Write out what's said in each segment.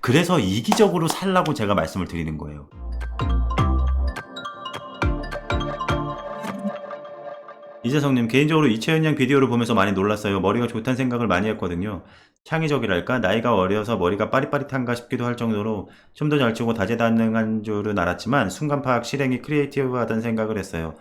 그래서 이기적으로 살라고 제가 말씀을 드리는 거예요. 이재성님 개인적으로 이채연 양 비디오를 보면서 많이 놀랐어요. 머리가 좋다는 생각을 많이 했거든요. 창의적이랄까 나이가 어려서 머리가 빠릿빠릿한가 싶기도 할 정도로 좀더잘 치고 다재다능한 줄은 알았지만 순간 파악 실행이 크리에이티브하다는 생각을 했어요.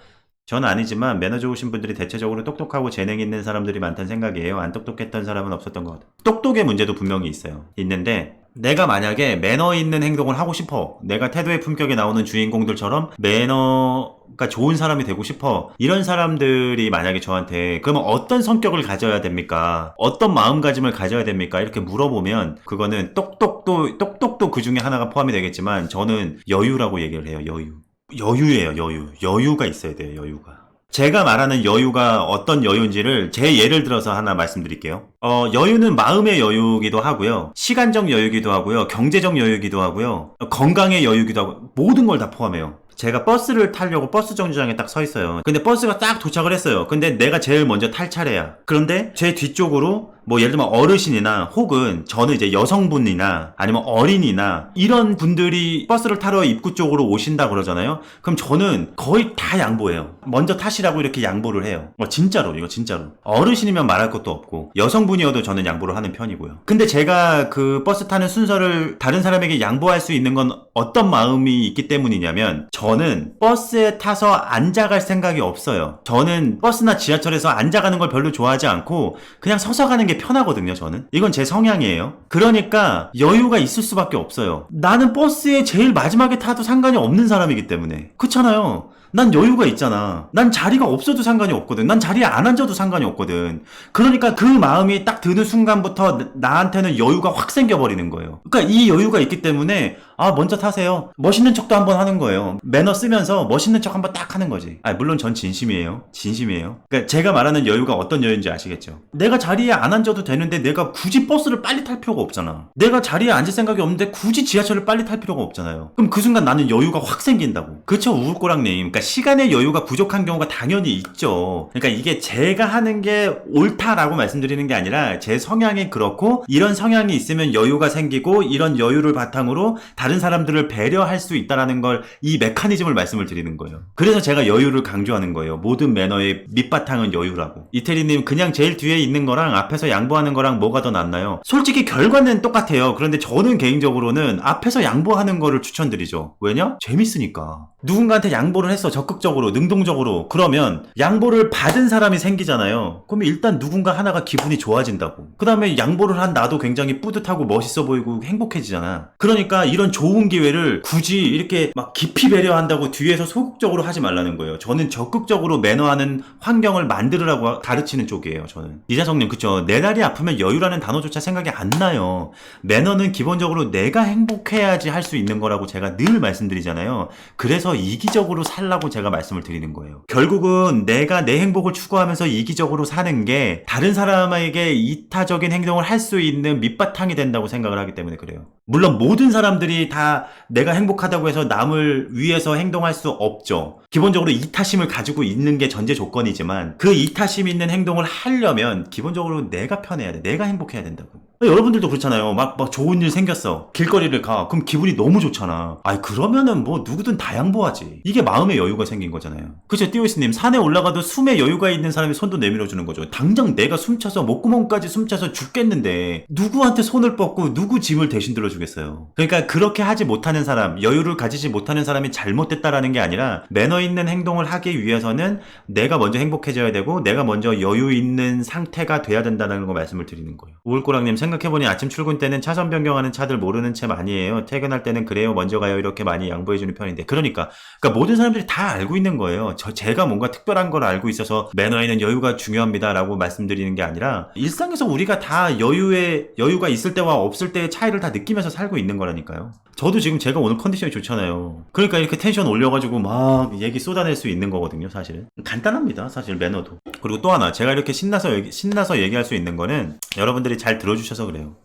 전 아니지만 매너 좋으신 분들이 대체적으로 똑똑하고 재능 있는 사람들이 많다는 생각이에요. 안 똑똑했던 사람은 없었던 것 같아요. 똑똑의 문제도 분명히 있어요. 있는데 내가 만약에 매너 있는 행동을 하고 싶어. 내가 태도의 품격에 나오는 주인공들처럼 매너가 좋은 사람이 되고 싶어. 이런 사람들이 만약에 저한테 그러면 어떤 성격을 가져야 됩니까? 어떤 마음가짐을 가져야 됩니까? 이렇게 물어보면 그거는 똑똑도 똑똑도 그 중에 하나가 포함이 되겠지만 저는 여유라고 얘기를 해요. 여유. 여유예요, 여유. 여유가 있어야 돼요, 여유가. 제가 말하는 여유가 어떤 여유인지를 제 예를 들어서 하나 말씀드릴게요. 어, 여유는 마음의 여유기도 하고요. 시간적 여유기도 하고요. 경제적 여유기도 하고요. 어, 건강의 여유기도 하고 모든 걸 다 포함해요. 제가 버스를 타려고 버스 정류장에 딱 서 있어요. 근데 버스가 딱 도착을 했어요. 근데 내가 제일 먼저 탈 차례야. 그런데 제 뒤쪽으로 뭐 예를 들면 어르신이나 혹은 저는 이제 여성분이나 아니면 어린이나 이런 분들이 버스를 타러 입구 쪽으로 오신다 그러잖아요. 그럼 저는 거의 다 양보해요. 먼저 타시라고 이렇게 양보를 해요. 어, 진짜로 이거 진짜로. 어르신이면 말할 것도 없고 여성분이어도 저는 양보를 하는 편이고요. 근데 제가 그 버스 타는 순서를 다른 사람에게 양보할 수 있는 건 어떤 마음이 있기 때문이냐면 저는 버스에 타서 앉아갈 생각이 없어요. 저는 버스나 지하철에서 앉아가는 걸 별로 좋아하지 않고 그냥 서서 가는 게 편하거든요, 저는. 이건 제 성향이에요. 그러니까 여유가 있을 수밖에 없어요. 나는 버스에 제일 마지막에 타도 상관이 없는 사람이기 때문에. 그렇잖아요. 난 여유가 있잖아. 난 자리가 없어도 상관이 없거든. 난 자리에 안 앉아도 상관이 없거든. 그러니까 그 마음이 딱 드는 순간부터 나- 나한테는 여유가 확 생겨버리는 거예요. 그러니까 이 여유가 있기 때문에 아 먼저 타세요. 멋있는 척도 한번 하는 거예요. 매너 쓰면서 멋있는 척 한번 딱 하는 거지. 아 물론 전 진심이에요. 진심이에요. 그러니까 제가 말하는 여유가 어떤 여유인지 아시겠죠? 내가 자리에 안 앉아도 되는데 내가 굳이 버스를 빨리 탈 필요가 없잖아. 내가 자리에 앉을 생각이 없는데 굳이 지하철을 빨리 탈 필요가 없잖아요. 그럼 그 순간 나는 여유가 확 생긴다고. 그쵸 우울꼬랑님. 그러니까 시간의 여유가 부족한 경우가 당연히 있죠. 그러니까 이게 제가 하는 게 옳다라고 말씀드리는 게 아니라 제 성향이 그렇고 이런 성향이 있으면 여유가 생기고 이런 여유를 바탕으로 다른 사람들을 배려할 수 있다라는 걸 이 메커니즘을 말씀을 드리는 거예요. 그래서 제가 여유를 강조하는 거예요. 모든 매너의 밑바탕은 여유라고. 이태리님 그냥 제일 뒤에 있는 거랑 앞에서 양보하는 거랑 뭐가 더 낫나요? 솔직히 결과는 똑같아요. 그런데 저는 개인적으로는 앞에서 양보하는 거를 추천드리죠. 왜냐? 재밌으니까. 누군가한테 양보를 했어 적극적으로 능동적으로 그러면 양보를 받은 사람이 생기잖아요 그러면 일단 누군가 하나가 기분이 좋아진다고 그 다음에 양보를 한 나도 굉장히 뿌듯하고 멋있어 보이고 행복해지잖아 그러니까 이런 좋은 기회를 굳이 이렇게 막 깊이 배려한다고 뒤에서 소극적으로 하지 말라는 거예요. 저는 적극적으로 매너하는 환경을 만들으라고 가르치는 쪽이에요 저는. 이자성님 그쵸. 내 날이 아프면 여유라는 단어조차 생각이 안 나요. 매너는 기본적으로 내가 행복해야지 할 수 있는 거라고 제가 늘 말씀드리잖아요. 그래서 이기적으로 살라고 제가 말씀을 드리는 거예요. 결국은 내가 내 행복을 추구하면서 이기적으로 사는 게 다른 사람에게 이타적인 행동을 할 수 있는 밑바탕이 된다고 생각을 하기 때문에 그래요. 물론 모든 사람들이 다 내가 행복하다고 해서 남을 위해서 행동할 수 없죠. 기본적으로 이타심을 가지고 있는 게 전제 조건이지만 그 이타심 있는 행동을 하려면 기본적으로 내가 편해야 돼. 내가 행복해야 된다고. 여러분들도 그렇잖아요. 막, 막 좋은 일 생겼어. 길거리를 가. 그럼 기분이 너무 좋잖아. 아이, 그러면은 뭐 누구든 다 양보하지. 이게 마음의 여유가 생긴 거잖아요. 그죠, 띠오이스님. 산에 올라가도 숨에 여유가 있는 사람이 손도 내밀어주는 거죠. 당장 내가 숨차서 목구멍까지 숨차서 죽겠는데 누구한테 손을 뻗고 누구 짐을 대신 들어주겠어요. 그러니까 그렇게 하지 못하는 사람, 여유를 가지지 못하는 사람이 잘못됐다라는 게 아니라 매너 있는 행동을 하기 위해서는 내가 먼저 행복해져야 되고 내가 먼저 여유 있는 상태가 돼야 된다는 거 말씀을 드리는 거예요. 우울꼬랑님 생 각해보니 아침 출근 때는 차선 변경하는 차들 모르는 채 많이 해요. 퇴근할 때는 그래요 먼저 가요 이렇게 많이 양보해주는 편인데 그러니까 그러니까 모든 사람들이 다 알고 있는 거예요. 저 제가 뭔가 특별한 걸 알고 있어서 매너에는 여유가 중요합니다라고 말씀드리는 게 아니라 일상에서 우리가 다 여유의 여유가 있을 때와 없을 때의 차이를 다 느끼면서 살고 있는 거라니까요. 저도 지금 제가 오늘 컨디션이 좋잖아요. 그러니까 이렇게 텐션 올려가지고 막 얘기 쏟아낼 수 있는 거거든요, 사실은. 간단합니다, 사실 매너도. 그리고 또 하나, 제가 이렇게 신나서 얘기, 신나서 얘기할 수 있는 거는 여러분들이 잘 들어주셔서 그래요.